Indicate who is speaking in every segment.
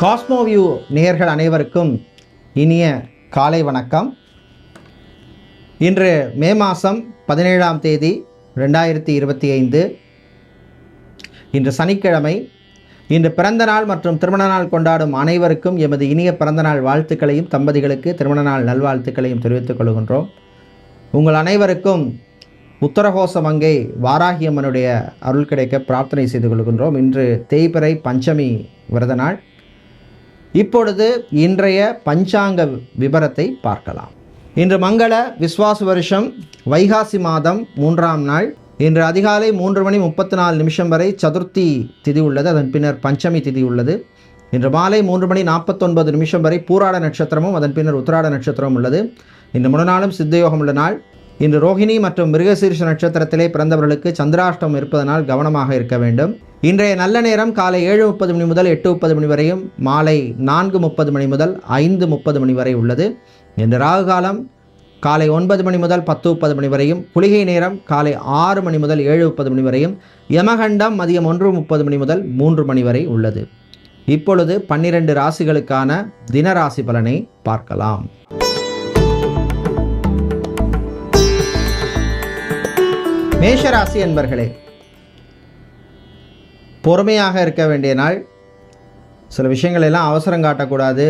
Speaker 1: Cosmoview நேயர்கள் அனைவருக்கும் இனிய காலை வணக்கம். இன்று மே மாதம் பதினேழாம் தேதி ரெண்டாயிரத்தி இருபத்தி ஐந்து. இன்று சனிக்கிழமை. இன்று பிறந்த நாள் மற்றும் திருமண நாள் கொண்டாடும் அனைவருக்கும் எமது இனிய பிறந்த நாள் வாழ்த்துக்களையும் தம்பதிகளுக்கு திருமண நாள் நல்வாழ்த்துக்களையும் தெரிவித்துக் கொள்கின்றோம். உங்கள் அனைவருக்கும் உத்தரகோச மங்கை வாராகியம்மனுடைய அருள் கிடைக்க பிரார்த்தனை செய்து கொள்கின்றோம். இன்று தேய்பிறை பஞ்சமி விரத நாள். இப்பொழுது இன்றைய பஞ்சாங்க விபரத்தை பார்க்கலாம். இன்று மங்கள விஸ்வாச வருஷம் வைகாசி மாதம் மூன்றாம் நாள். இன்று அதிகாலை மூன்று மணி முப்பத்தி நாலு நிமிஷம் வரை சதுர்த்தி திதி உள்ளது அதன் பின்னர் பஞ்சமி திதி உள்ளது. இன்று மாலை மூன்று மணி நாற்பத்தொன்பது நிமிஷம் வரை பூராட நட்சத்திரமும் அதன் பின்னர் உத்திராட நட்சத்திரமும் உள்ளது. இன்று முழுநாளும் சித்தயோகம் உள்ள நாள். இன்று ரோஹிணி மற்றும் மிருகசீர்ஷ நட்சத்திரத்திலே பிறந்தவர்களுக்கு சந்திராஷ்டம் இருப்பதனால் கவனமாக இருக்க வேண்டும். இன்றைய நல்ல நேரம் காலை ஏழு முப்பது மணி முதல் எட்டு முப்பது மணி வரையும் மாலை நான்கு முப்பது மணி முதல் ஐந்து முப்பது மணி வரை உள்ளது. இன்று ராகு காலம் காலை ஒன்பது மணி முதல் பத்து முப்பது மணி வரையும் குளிகை நேரம் காலை ஆறு மணி முதல் ஏழு முப்பது மணி வரையும் யமகண்டம் மதியம் ஒன்று முப்பது மணி முதல் மூன்று மணி வரை உள்ளது. இப்பொழுது பன்னிரண்டு ராசிகளுக்கான தினராசி பலனை பார்க்கலாம். மேஷராசி என்பர்களே பொறுமையாக இருக்க வேண்டிய நாள். சில விஷயங்கள் எல்லாம் அவசரம் காட்டக்கூடாது.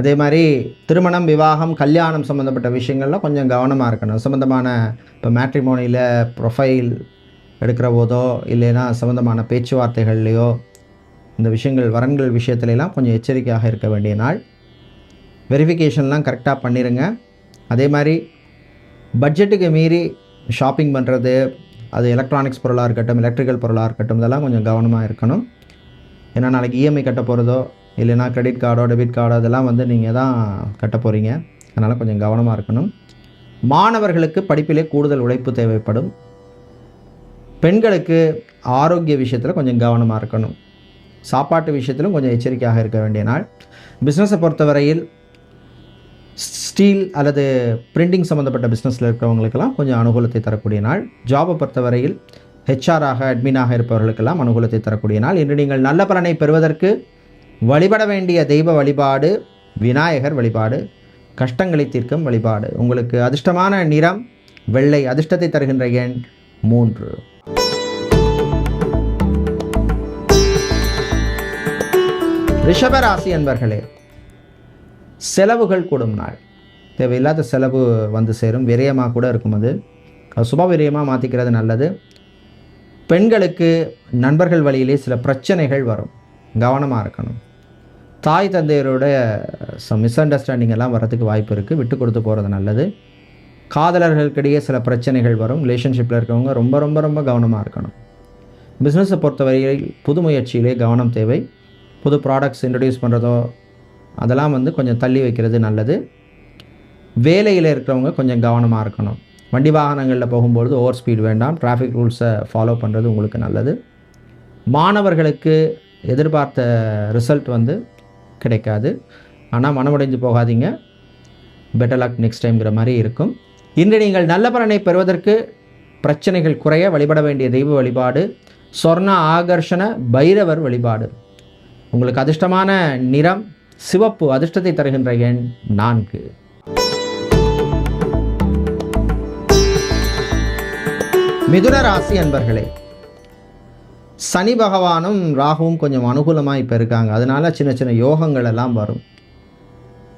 Speaker 1: அதே மாதிரி திருமணம் விவாகம் கல்யாணம் சம்மந்தப்பட்ட விஷயங்கள்லாம் கொஞ்சம் கவனமாக இருக்கணும். சம்மந்தமான இப்போ மேட்ரிமோனியில் ப்ரொஃபைல் எடுக்கிற போதோ இல்லைன்னா சம்மந்தமான பேச்சுவார்த்தைகள்லையோ இந்த விஷயங்கள் வரன்கள் விஷயத்துலலாம் கொஞ்சம் எச்சரிக்கையாக இருக்க வேண்டிய நாள். வெரிஃபிகேஷன்லாம் கரெக்டாக பண்ணிடுங்க அதே மாதிரி பட்ஜெட்டுக்கு மீறி ஷாப்பிங் பண்ணுறது அது எலக்ட்ரானிக்ஸ் பொருளாக இருக்கட்டும் எலக்ட்ரிக்கல் பொருளாக இருக்கட்டும் இதெல்லாம் கொஞ்சம் கவனமாக இருக்கணும். ஏன்னா நாளைக்கு இஎம்ஐ கட்ட போகிறதோ இல்லைன்னா கிரெடிட் கார்டோ டெபிட் கார்டோ இதெல்லாம் வந்து நீங்கள் தான் கட்ட போகிறீங்க அதனால் கொஞ்சம் கவனமாக இருக்கணும். மாணவர்களுக்கு படிப்பிலே கூடுதல் உழைப்பு தேவைப்படும். பெண்களுக்கு ஆரோக்கிய விஷயத்தில் கொஞ்சம் கவனமாக இருக்கணும். சாப்பாட்டு விஷயத்திலும் கொஞ்சம் எச்சரிக்கையாக இருக்க வேண்டிய நாள். பிஸ்னஸை பொறுத்தவரையில் ஸ்டீல் அல்லது பிரிண்டிங் சம்மந்தப்பட்ட பிஸ்னஸில் இருக்கிறவங்களுக்கெல்லாம் கொஞ்சம் அனுகூலத்தை தரக்கூடிய நாள். ஜாபை பொறுத்தவரையில் ஹெச்ஆராக அட்மினாக இருப்பவர்களுக்கெல்லாம் அனுகூலத்தை தரக்கூடிய நாள். இன்று நீங்கள் நல்ல பலனை பெறுவதற்கு வழிபட வேண்டிய தெய்வ வழிபாடு விநாயகர் வழிபாடு கஷ்டங்களை தீர்க்கும் வழிபாடு. உங்களுக்கு அதிர்ஷ்டமான நிறம் வெள்ளை அதிர்ஷ்டத்தை தருகின்ற எண் மூன்று. ரிஷபராசி என்பர்களே செலவுகள் கூடும் நாள். தேவையில்லாத செலவு வந்து சேரும். விரயமாக கூட இருக்கும் அது. சுப விரயமாக மாற்றிக்கிறது நல்லது. பெண்களுக்கு நண்பர்கள் வழியிலே சில பிரச்சனைகள் வரும். கவனமாக இருக்கணும். தாய் தந்தையரோட மிஸ் அண்டர்ஸ்டாண்டிங் எல்லாம் வரதுக்கு வாய்ப்பு இருக்குது விட்டு கொடுத்து போகிறது நல்லது. காதலர்களுக்கிடையே சில பிரச்சனைகள் வரும். ரிலேஷன்ஷிப்பில் இருக்கவங்க ரொம்ப ரொம்ப ரொம்ப கவனமாக இருக்கணும். பிஸ்னஸை பொறுத்தவரையில் புது முயற்சியிலே கவனம் தேவை. புது ப்ராடக்ட்ஸ் இன்ட்ரடியூஸ் பண்ணுறதோ அதெல்லாம் வந்து கொஞ்சம் தள்ளி வைக்கிறது நல்லது. வேலையில் இருக்கிறவங்க கொஞ்சம் கவனமாக இருக்கணும். வண்டி வாகனங்களில் போகும்பொழுது ஓவர் ஸ்பீட் வேண்டாம். டிராஃபிக் ரூல்ஸை ஃபாலோ பண்ணுறது உங்களுக்கு நல்லது. மாணவர்களுக்கு எதிர்பார்த்த ரிசல்ட் வந்து கிடைக்காது. ஆனால் மனமுடைஞ்சு போகாதீங்க. பெட்டர் லக் நெக்ஸ்ட் டைம்ங்கிற மாதிரி இருக்கும். இன்று நீங்கள் நல்ல பலனை பெறுவதற்கு பிரச்சனைகள் குறைய வழிபட வேண்டிய தெய்வ வழிபாடு சொர்ண ஆகர்ஷண பைரவர் வழிபாடு. உங்களுக்கு அதிர்ஷ்டமான நிறம் சிவப்பு அதிர்ஷ்டத்தை தருகின்ற எண் நான்கு. மிதுன ராசி அன்பர்களே சனி பகவானும் ராகுவும் கொஞ்சம் அனுகூலமாக இப்போ இருக்காங்க அதனால சின்ன சின்ன யோகங்கள் எல்லாம் வரும்.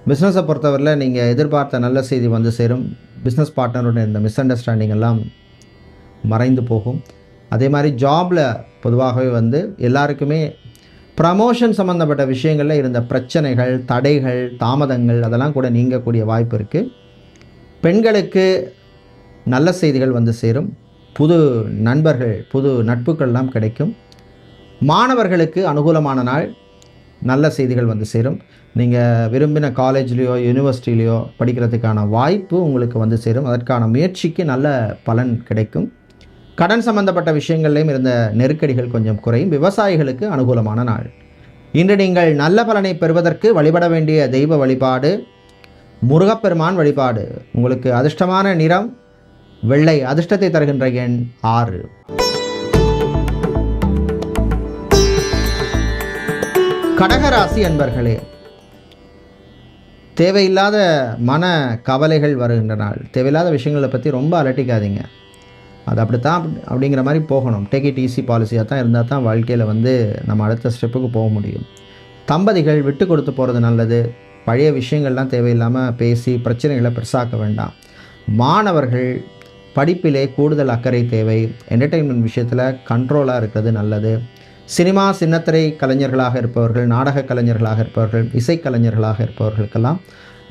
Speaker 1: பிஸ்னஸை பொறுத்தவரையில் நீங்கள் எதிர்பார்த்த நல்ல செய்தி வந்து சேரும். பிஸ்னஸ் பார்ட்னருடைய இந்த மிஸ் அண்டர்ஸ்டாண்டிங் எல்லாம் மறைந்து போகும். அதே மாதிரி ஜாபில் பொதுவாகவே வந்து எல்லாருக்குமே ப்ரமோஷன் சம்மந்தப்பட்ட விஷயங்களில் இருந்த பிரச்சனைகள் தடைகள் தாமதங்கள் அதெல்லாம் கூட நீங்கக்கூடிய வாய்ப்பு இருக்குது பெண்களுக்கு நல்ல செய்திகள் வந்து சேரும். புது நண்பர்கள் புது நட்புகள்லாம் கிடைக்கும். மாணவர்களுக்கு அனுகூலமான நாள் நல்ல செய்திகள் வந்து சேரும். நீங்கள் விரும்பின காலேஜ்லேயோ யூனிவர்சிட்டிலேயோ படிக்கிறதுக்கான வாய்ப்பு உங்களுக்கு வந்து சேரும். அதற்கான முயற்சிக்கு நல்ல பலன் கிடைக்கும். கடன் சம்பந்தப்பட்ட விஷயங்கள்லையும் இருந்த நெருக்கடிகள் கொஞ்சம் குறையும். விவசாயிகளுக்கு அனுகூலமான நாள். இன்று நீங்கள் நல்ல பலனை பெறுவதற்கு வழிபட வேண்டிய தெய்வ வழிபாடு முருகப்பெருமான் வழிபாடு. உங்களுக்கு அதிர்ஷ்டமான நிறம் வெள்ளை அதிர்ஷ்டத்தை தருகின்ற எண் ஆறு. கடகராசி அன்பர்களே தேவையில்லாத மன கவலைகள் வருகின்ற நாள். தேவையில்லாத விஷயங்களை பற்றி ரொம்ப அலட்டிக்காதீங்க. அது அப்படித்தான் அப்படி- அப்படிங்கிற மாதிரி போகணும். டேக் இட் ஈஸி பாலிசியாக தான் இருந்தால் தான் வாழ்க்கையில் வந்து நம்ம அடுத்த ஸ்டெப்புக்கு போக முடியும். தம்பதிகள் விட்டு கொடுத்து போகிறது நல்லது. பழைய விஷயங்கள்லாம் தேவையில்லாமல் பேசி பிரச்சனைகளை பெருசாக்க வேண்டாம். மாணவர்கள் படிப்பிலே கூடுதல் அக்கறை தேவை. என்டர்டெயின்மெண்ட் விஷயத்தில் கண்ட்ரோலாக இருக்கிறது நல்லது. சினிமா சின்னத்திரை கலைஞர்களாக இருப்பவர்கள் நாடக கலைஞர்களாக இருப்பவர்கள் இசைக்கலைஞர்களாக இருப்பவர்களுக்கெல்லாம்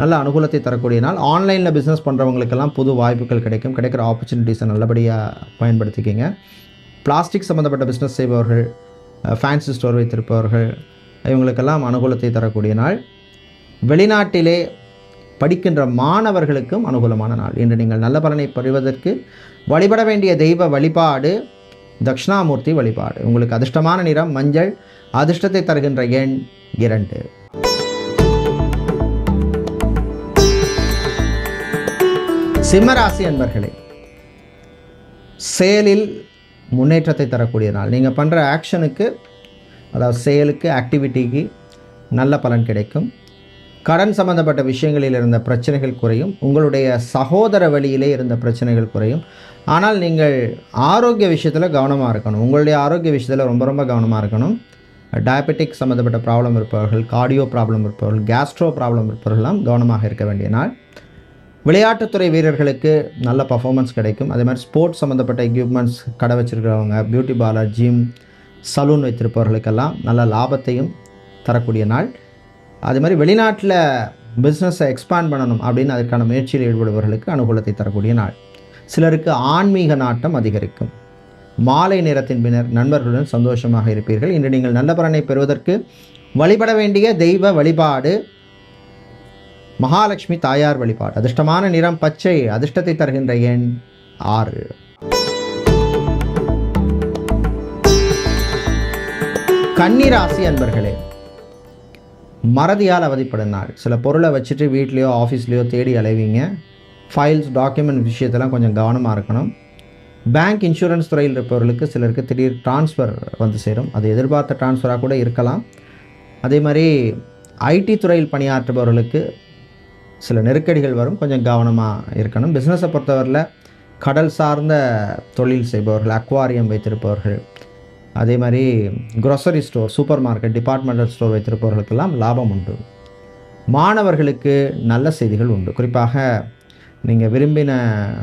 Speaker 1: நல்ல அனுகூலத்தை தரக்கூடிய நாள் ஆன்லைனில் பிஸ்னஸ் பண்ணுறவங்களுக்கெல்லாம் புது வாய்ப்புகள் கிடைக்கும். கிடைக்கிற ஆப்பர்ச்சுனிட்டிஸை நல்லபடியாக பயன்படுத்திக்கிங்க. பிளாஸ்டிக் சம்மந்தப்பட்ட பிஸ்னஸ் செய்பவர்கள் ஃபேன்சி ஸ்டோர் வைத்திருப்பவர்கள் இவங்களுக்கெல்லாம் அனுகூலத்தை தரக்கூடிய நாள் வெளிநாட்டிலே படிக்கின்ற மாணவர்களுக்கும் அனுகூலமான நாள். இன்று நீங்கள் நல்ல பலனை பெறுவதற்கு வழிபட வேண்டிய தெய்வ வழிபாடு தட்சிணாமூர்த்தி வழிபாடு. உங்களுக்கு அதிர்ஷ்டமான நிறம் மஞ்சள் அதிர்ஷ்டத்தை தருகின்ற எண் இரண்டு. சிம்மராசி அன்பர்களே செயலில் முன்னேற்றத்தை தரக்கூடிய நாள். நீங்கள் பண்ணுற ஆக்ஷனுக்கு அதாவது செயலுக்கு ஆக்டிவிட்டிக்கு நல்ல பலன் கிடைக்கும். கடன் சம்பந்தப்பட்ட விஷயங்களில் இருந்த பிரச்சனைகள் குறையும். உங்களுடைய சகோதர வழியிலே இருந்த பிரச்சனைகள் குறையும். ஆனால் நீங்கள் ஆரோக்கிய விஷயத்தில் கவனமாக இருக்கணும். உங்களுடைய ஆரோக்கிய விஷயத்தில் ரொம்ப ரொம்ப கவனமாக இருக்கணும். டயபெட்டிக் சம்மந்தப்பட்ட ப்ராப்ளம் இருப்பவர்கள் கார்டியோ ப்ராப்ளம் இருப்பவர்கள் கேஸ்ட்ரோ ப்ராப்ளம் இருப்பவர்கள்லாம் கவனமாக இருக்க வேண்டிய நாள். விளையாட்டுத்துறை வீரர்களுக்கு நல்ல பர்ஃபார்மன்ஸ் கிடைக்கும். அதே மாதிரி ஸ்போர்ட்ஸ் சம்மந்தப்பட்ட எக்யூப்மெண்ட்ஸ் கடை வச்சிருக்கிறவங்க பியூட்டி பார்லர் ஜிம் சலூன் வைத்திருப்பவர்களுக்கெல்லாம் நல்ல லாபத்தையும் தரக்கூடிய நாள். அதே மாதிரி வெளிநாட்டில் பிஸ்னஸை எக்ஸ்பேண்ட் பண்ணணும் அப்படின்னு அதற்கான முயற்சியில் ஈடுபடுபவர்களுக்கு அனுகூலத்தை தரக்கூடிய நாள். சிலருக்கு ஆன்மீக நாட்டம் அதிகரிக்கும். மாலை நேரத்தின் பின்னர் நண்பர்களுடன் சந்தோஷமாக இருப்பீர்கள். இன்று நீங்கள் நல்ல பலனை பெறுவதற்கு வழிபட வேண்டிய தெய்வ வழிபாடு மகாலட்சுமி தாயார் வழிபாடு. அதிர்ஷ்டமான நிறம் பச்சை அதிர்ஷ்டத்தை தருகின்ற எண் ஆறு. கன்னிராசி அன்பர்களே மறதியால் அவதிப்படும் நாள். சில பொருளை வச்சுட்டு வீட்லேயோ ஆஃபீஸ்லேயோ தேடி அலைவீங்க. ஃபைல்ஸ் டாக்குமெண்ட் விஷயத்தெல்லாம் கொஞ்சம் கவனமாக இருக்கணும். பேங்க் இன்சூரன்ஸ் துறையில் இருப்பவர்களுக்கு சிலருக்கு திடீர் ட்ரான்ஸ்ஃபர் வந்து சேரும். அது எதிர்பார்த்த ட்ரான்ஸ்ஃபராக கூட இருக்கலாம். அதே மாதிரி ஐடி துறையில் பணியாற்றுபவர்களுக்கு சில நெருக்கடிகள் வரும். கொஞ்சம் கவனமாக இருக்கணும். பிஸ்னஸை பொறுத்தவரையில் கடல் சார்ந்த தொழில் செய்பவர்கள் அக்வாரியம் வைத்திருப்பவர்கள் அதே மாதிரி grocery store super market departmental store வைத்திருப்பவர்களுக்கெல்லாம் லாபம் உண்டு. மாணவர்களுக்கு நல்ல செய்திகள் உண்டு. குறிப்பாக நீங்கள் விரும்பின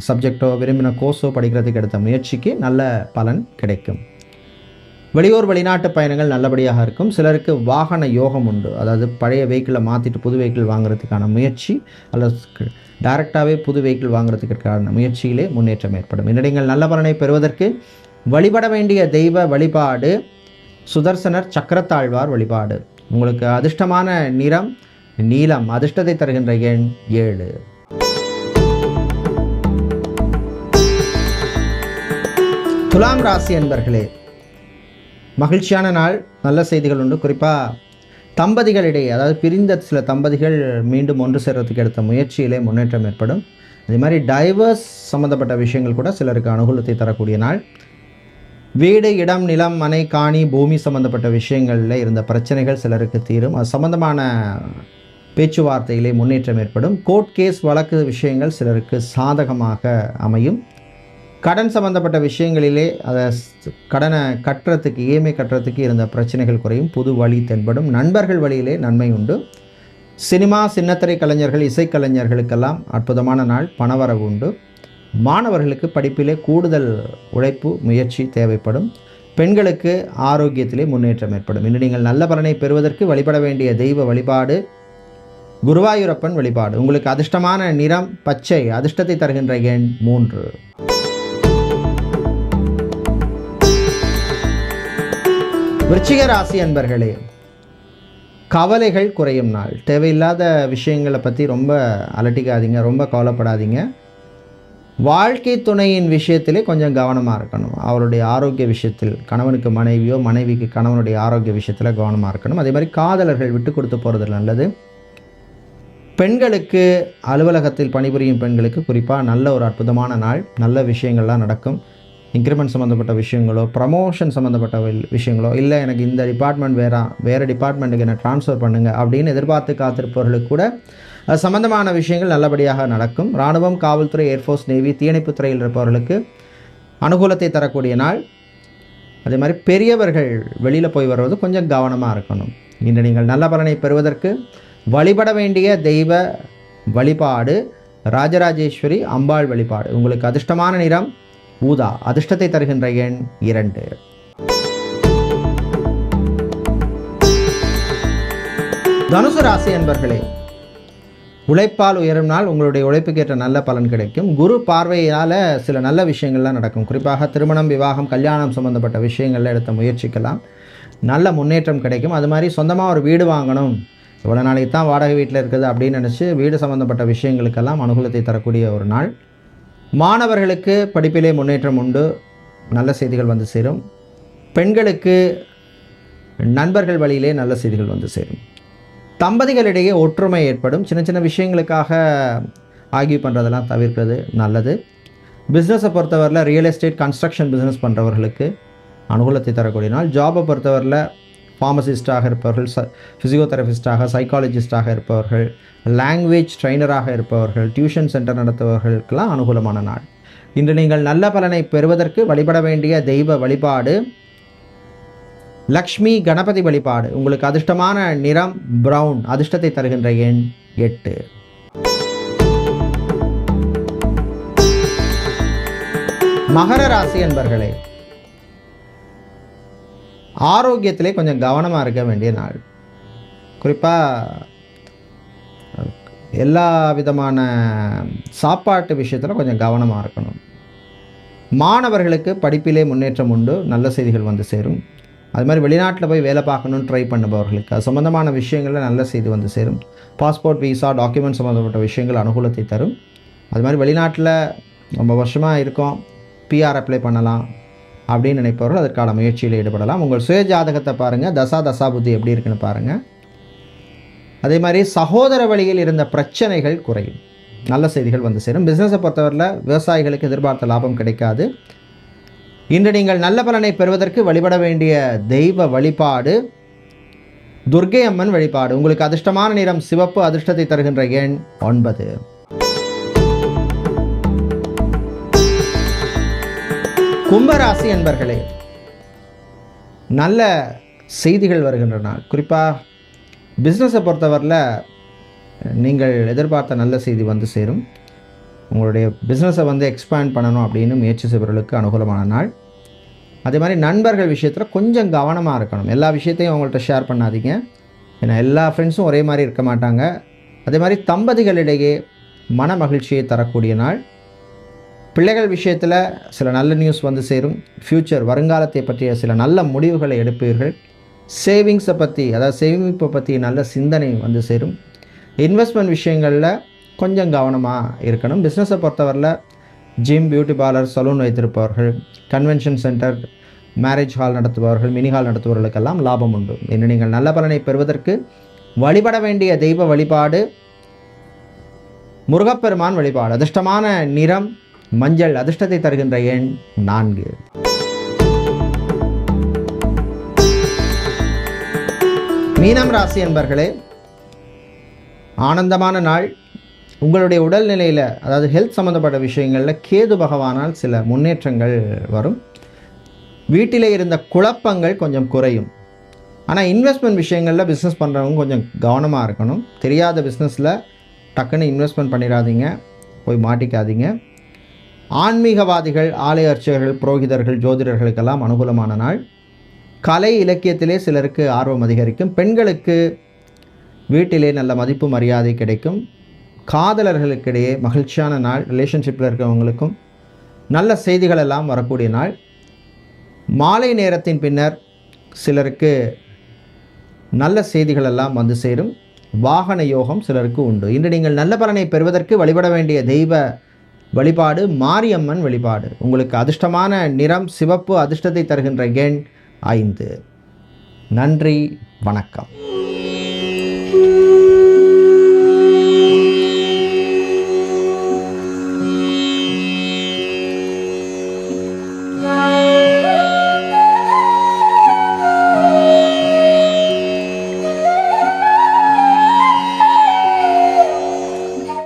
Speaker 1: சப்ஜெக்டோ விரும்பின கோர்ஸோ படிக்கிறதுக்கு எடுத்த முயற்சிக்கு நல்ல பலன் கிடைக்கும். வெளியூர் வெளிநாட்டு பயணங்கள் நல்லபடியாக இருக்கும். சிலருக்கு வாகன யோகம் உண்டு. அதாவது பழைய வெஹிக்கிளை மாற்றிட்டு புது வெஹிக்கிள் வாங்குறதுக்கான முயற்சி அல்லது டைரெக்டாகவே புது வெஹிக்கிள் வாங்குறதுக்கான முயற்சியிலே முன்னேற்றம் ஏற்படும். இன்று நல்ல பலனை பெறுவதற்கு வழிபட வேண்டிய தெய்வ வழிபாடு சுதர்சனர் சக்கரத்தாழ்வார் வழிபாடு. உங்களுக்கு அதிர்ஷ்டமான நிறம் நீலம் அதிர்ஷ்டத்தை தருகின்ற எண் ஏழு. துலாம் ராசி என்பர்களே மகிழ்ச்சியான நாள் நல்ல செய்திகள் உண்டு. குறிப்பாக தம்பதிகளிடையே அதாவது பிரிந்த சில தம்பதிகள் மீண்டும் ஒன்று சேர்றதுக்கு எடுத்த முயற்சியிலே முன்னேற்றம் ஏற்படும். அதே மாதிரி டைவர்ஸ் சம்மந்தப்பட்ட விஷயங்கள் கூட சிலருக்கு அனுகூலத்தை தரக்கூடிய நாள். வீடு இடம் நிலம் மனை காணி பூமி சம்மந்தப்பட்ட விஷயங்களில் இருந்த பிரச்சனைகள் சிலருக்கு தீரும். அது சம்பந்தமான பேச்சுவார்த்தையிலே முன்னேற்றம் ஏற்படும். கோர்ட் கேஸ் வழக்கு விஷயங்கள் சிலருக்கு சாதகமாக அமையும். கடன் சம்பந்தப்பட்ட விஷயங்களிலே அதை கடனை கட்டுறதுக்கு இஎம்ஐ கட்டுறதுக்கு இருந்த பிரச்சனைகள் குறையும். புது வழி தென்படும். நண்பர்கள் வழியிலே நன்மை உண்டு. சினிமா சின்னத்திரை கலைஞர்கள் இசைக்கலைஞர்களுக்கெல்லாம் அற்புதமான நாள் பணவரவு உண்டு. மாணவர்களுக்கு படிப்பிலே கூடுதல் உழைப்பு முயற்சி தேவைப்படும். பெண்களுக்கு ஆரோக்கியத்திலே முன்னேற்றம் ஏற்படும். இன்று நீங்கள் நல்ல பலனை பெறுவதற்கு வழிபட வேண்டிய தெய்வ வழிபாடு குருவாயூரப்பன் வழிபாடு. உங்களுக்கு அதிர்ஷ்டமான நிறம் பச்சை அதிர்ஷ்டத்தை தருகின்ற எண் மூன்று. விருச்சிக ராசி அன்பர்களே கவலைகள் குறையும் நாள். தேவையில்லாத விஷயங்களை பற்றி ரொம்ப அலட்டிக்காதீங்க ரொம்ப கவலைப்படாதீங்க. வாழ்க்கை துணையின் விஷயத்திலே கொஞ்சம் கவனமாக இருக்கணும். அவருடைய ஆரோக்கிய விஷயத்தில் கணவனுக்கு மனைவியோ மனைவிக்கு கணவனுடைய ஆரோக்கிய விஷயத்தில் கவனமாக இருக்கணும். அதே மாதிரி காதலர்கள் விட்டு கொடுத்து போகிறது நல்லது. பெண்களுக்கு அலுவலகத்தில் பணிபுரியும் பெண்களுக்கு குறிப்பாக நல்ல ஒரு அற்புதமான நாள் நல்ல விஷயங்கள்லாம் நடக்கும். இன்க்ரிமெண்ட் சம்மந்தப்பட்ட விஷயங்களோ ப்ரமோஷன் சம்மந்தப்பட்ட விஷயங்களோ இல்லை எனக்கு இந்த டிபார்ட்மெண்ட் வேறா வேறு டிபார்ட்மெண்ட்டுக்கு என்ன ட்ரான்ஸ்ஃபர் பண்ணுங்கள் அப்படின்னு எதிர்பார்த்து காத்திருப்பவர்களுக்கு கூட சம்மந்தமான சம்பந்தமான விஷயங்கள் நல்லபடியாக நடக்கும். இராணுவம் காவல்துறை ஏர்ஃபோர்ஸ் நேவி தீயணைப்புத் துறையில் இருப்பவர்களுக்கு அனுகூலத்தை தரக்கூடிய நாள். அதே மாதிரி பெரியவர்கள் வெளியில் போய் வருவது கொஞ்சம் கவனமாக இருக்கணும். இன்று நீங்கள் நல்ல பலனை பெறுவதற்கு வழிபட வேண்டிய தெய்வ வழிபாடு ராஜராஜேஸ்வரி அம்பாள் வழிபாடு. உங்களுக்கு அதிர்ஷ்டமான நிறம் ஊதா அதிர்ஷ்டத்தை தருகின்ற எண் இரண்டு. தனுசு ராசி என்பர்களே உழைப்பால் உயரும் நாள் உங்களுடைய உழைப்புக்கேற்ற நல்ல பலன் கிடைக்கும். குரு பார்வையால் சில நல்ல விஷயங்கள்லாம் நடக்கும். குறிப்பாக திருமணம் விவாகம் கல்யாணம் சம்மந்தப்பட்ட விஷயங்களில் எடுத்த முயற்சிக்கலாம். நல்ல முன்னேற்றம் கிடைக்கும். அது மாதிரி சொந்தமாக ஒரு வீடு வாங்கணும். இவ்வளோ நாளைக்கு தான் வாடகை வீட்டில் இருக்குது அப்படின்னு நினச்சி வீடு சம்மந்தப்பட்ட விஷயங்களுக்கெல்லாம் அனுகூலத்தை தரக்கூடிய ஒரு நாள். மாணவர்களுக்கு படிப்பிலே முன்னேற்றம் உண்டு. நல்ல செய்திகள் வந்து சேரும். பெண்களுக்கு நண்பர்கள் வழியிலே நல்ல செய்திகள் வந்து சேரும். தம்பதிகளிடையே ஒற்றுமை ஏற்படும். சின்ன சின்ன விஷயங்களுக்காக ஆகிய பண்ணுறதெல்லாம் தவிர்க்கிறது நல்லது. பிஸ்னஸை பொறுத்தவரையில் ரியல் எஸ்டேட் கன்ஸ்ட்ரக்ஷன் பிஸ்னஸ் பண்ணுறவர்களுக்கு அனுகூலத்தை தரக்கூடிய நாள். ஜாபை பொறுத்தவரையில் ஃபார்மசிஸ்டாக இருப்பவர்கள் ச ஃபிசியோதெரபிஸ்டாக சைக்காலஜிஸ்டாக இருப்பவர்கள் லாங்குவேஜ் ட்ரைனராக இருப்பவர்கள் டியூஷன் சென்டர் நடத்துபவர்களுக்கெல்லாம் அனுகூலமான நாள். இன்று நீங்கள் நல்ல பலனை பெறுவதற்கு வழிபட வேண்டிய தெய்வ வழிபாடு லக்ஷ்மி கணபதி வழிபாடு. உங்களுக்கு அதிர்ஷ்டமான நிறம் ப்ரௌன் அதிர்ஷ்டத்தை தருகின்ற எண் எட்டு. மகர ராசி என்பர்களே ஆரோக்கியத்திலே கொஞ்சம் கவனமாக இருக்க வேண்டிய நாள். குறிப்பாக எல்லா விதமான சாப்பாட்டு விஷயத்தில் கொஞ்சம் கவனமாக இருக்கணும். மாணவர்களுக்கு படிப்பிலே முன்னேற்றம் உண்டு நல்ல செய்திகள் வந்து சேரும். அது மாதிரி வெளிநாட்டில் போய் வேலை பார்க்கணும்னு ட்ரை பண்ணுபவர்களுக்கு அது சம்மந்தமான விஷயங்களில் நல்ல செய்தி வந்து சேரும். பாஸ்போர்ட் விசா டாக்குமெண்ட் சம்மந்தப்பட்ட விஷயங்கள் அனுகூலத்தை தரும். அது மாதிரி வெளிநாட்டில் ரொம்ப வருஷமாக இருக்கோம். பிஆர் அப்ளை பண்ணலாம். அப்படின்னு நினைப்பவர்கள் அதற்கான முயற்சியில் ஈடுபடலாம். உங்கள் சுய ஜாதகத்தை பாருங்கள் தசா தசா புத்தி எப்படி இருக்குன்னு பாருங்கள் அதே மாதிரி சகோதர வழியில் இருந்த பிரச்சனைகள் குறையும். நல்ல செய்திகள் வந்து சேரும். பிஸ்னஸை பொறுத்தவரையில் விவசாயிகளுக்கு எதிர்பார்த்த லாபம் கிடைக்காது. இன்று நீங்கள் நல்ல பலனை பெறுவதற்கு வழிபட வேண்டிய தெய்வ வழிபாடு துர்க்கை அம்மன் வழிபாடு. உங்களுக்கு அதிர்ஷ்டமான நிறம் சிவப்பு அதிர்ஷ்டத்தை தருகின்ற எண் ஒன்பது. கும்பராசி என்பர்களே நல்ல செய்திகள் வருகின்ற நாள் குறிப்பாக பிஸ்னஸை பொறுத்தவரையில் நீங்கள் எதிர்பார்த்த நல்ல செய்தி வந்து சேரும். உங்களுடைய பிஸ்னஸை வந்து எக்ஸ்பேண்ட் பண்ணணும் அப்படின்னு முயற்சி செய்பவர்களுக்கு அனுகூலமான நாள். அதே மாதிரி நண்பர்கள் விஷயத்தில் கொஞ்சம் கவனமாக இருக்கணும். எல்லா விஷயத்தையும் அவங்கள்ட்ட ஷேர் பண்ணாதீங்க. ஏன்னா எல்லா ஃப்ரெண்ட்ஸும் ஒரே மாதிரி இருக்க மாட்டாங்க. அதே மாதிரி தம்பதிகளிடையே மன மகிழ்ச்சியை தரக்கூடிய நாள். பிள்ளைகள் விஷயத்தில் சில நல்ல நியூஸ் வந்து சேரும். ஃப்யூச்சர் வருங்காலத்தை பற்றிய சில நல்ல முடிவுகளை எடுப்பீர்கள். சேவிங்ஸை பற்றி அதாவது சேமிப்பை பற்றி நல்ல சிந்தனை வந்து சேரும். இன்வெஸ்ட்மெண்ட் விஷயங்களில் கொஞ்சம் கவனமாக இருக்கணும். பிஸ்னஸை பொறுத்தவரையில் ஜிம் பியூட்டி பார்லர் சலூன் வைத்திருப்பவர்கள் கன்வென்ஷன் சென்டர் மேரேஜ் ஹால் நடத்துபவர்கள் மினி ஹால் நடத்துபவர்களுக்கெல்லாம் லாபம் உண்டு. இன்று நீங்கள் நல்ல பலனை பெறுவதற்கு வழிபட வேண்டிய தெய்வ வழிபாடு முருகப்பெருமான் வழிபாடு. அதிர்ஷ்டமான நிறம் மஞ்சள் அதிர்ஷ்டத்தை தருகின்ற எண் நான்கு. மீனம் ராசி என்பர்களே ஆனந்தமான நாள். உங்களுடைய உடல்நிலையில் அதாவது ஹெல்த் சம்மந்தப்பட்ட விஷயங்களில் கேது பகவானால் சில முன்னேற்றங்கள் வரும். வீட்டிலே இருந்த குழப்பங்கள் கொஞ்சம் குறையும். ஆனால் இன்வெஸ்ட்மெண்ட் விஷயங்களில் பிஸ்னஸ் பண்ணுறவங்க கொஞ்சம் கவனமாக இருக்கணும். தெரியாத பிஸ்னஸில் டக்குன்னு இன்வெஸ்ட்மெண்ட் பண்ணிடாதீங்க. போய் மாட்டிக்காதீங்க. ஆன்மீகவாதிகள் ஆலய அர்ச்சகர்கள் புரோகிதர்கள் ஜோதிடர்களுக்கெல்லாம் அனுகூலமான நாள். கலை இலக்கியத்திலே சிலருக்கு ஆர்வம் அதிகரிக்கும். பெண்களுக்கு வீட்டிலே நல்ல மதிப்பு மரியாதை கிடைக்கும். காதலர்களுக்கிடையே மகிழ்ச்சியான நாள் ரிலேஷன்ஷிப்பில் இருக்கிறவங்களுக்கும் நல்ல செய்திகள் எல்லாம் வரக்கூடிய நாள். மாலை நேரத்தின் பின்னர் சிலருக்கு நல்ல செய்திகள் எல்லாம் வந்து சேரும். வாகன யோகம் சிலருக்கு உண்டு. இன்று நீங்கள் நல்ல பலனை பெறுவதற்கு வழிபட வேண்டிய தெய்வ வழிபாடு மாரியம்மன் வழிபாடு. உங்களுக்கு அதிர்ஷ்டமான நிறம் சிவப்பு அதிர்ஷ்டத்தை தருகின்ற எண் ஐந்து. நன்றி வணக்கம்.